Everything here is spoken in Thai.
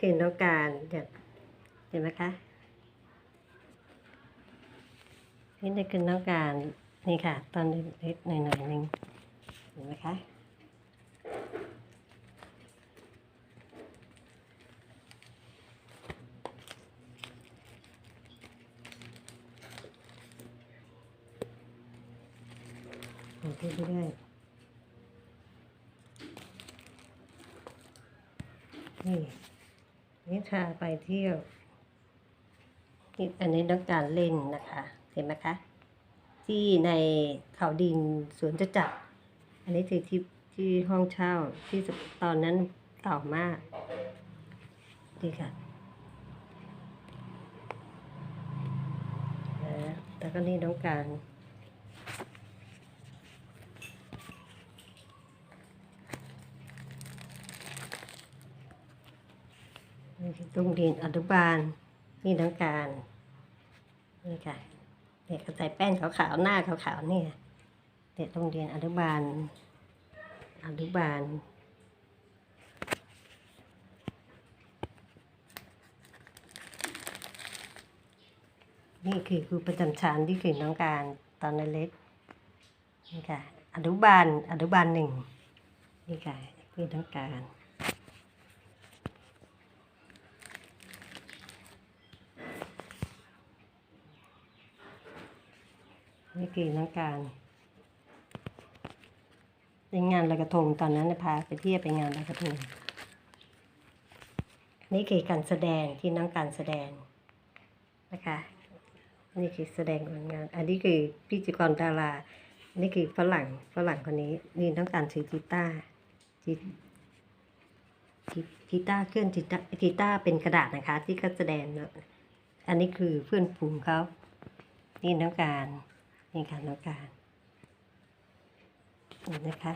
คือน้องการเดี๋ยวเห็นไหมคะนี่นี่คือน้องการนี่ค่ะ ตอนเล็กๆหน่อยหนึ่งเห็นไหมคะไปเรื่อยนี่ นิทาไปเที่ยวอันนี้ต้องการเล่นนะคะ เห็นไหมคะ ที่ในเขาดินสวนจะจักรอันนี้คือที่ที่ห้องเช่าที่ตอนนั้นเก่ามากดีค่ะนะแล้วก็นี่ต้องการ นี่คือ โรงเรียนอนุบาลนี่น้องการนี่ค่ะเนี่ยเขาใส่แป้งขาวๆหน้าขาวๆเนี่ยเด็กโรงเรียนอนุบาลอนุบาลนี่คือครูประจำชั้นที่คือน้องการตอนเล็กนี่ค่ะอนุบาลอนุบาลหนึ่งนี่ค่ะคือน้องการ นี่คือน้องการเป็นงานลอยกระทงตอนนั้นพาไปเที่ยวไปงานลอยกระทง นี่คือการแสดงที่น้องการแสดงนะคะนี่คือแสดงผลงาน อันนี้คือพิจิกรดารา นี่คือฝรั่งฝรั่งคนนี้นี่น้องการถือกีตาร์กีกีตาร์เครื่องกีตาร์กีตาร์เป็นกระดาษนะคะ ที่เขาแสดงอันนี้คือเพื่อนฝูงเขานี่น้องการ นี่ค่ะน้องการนะคะ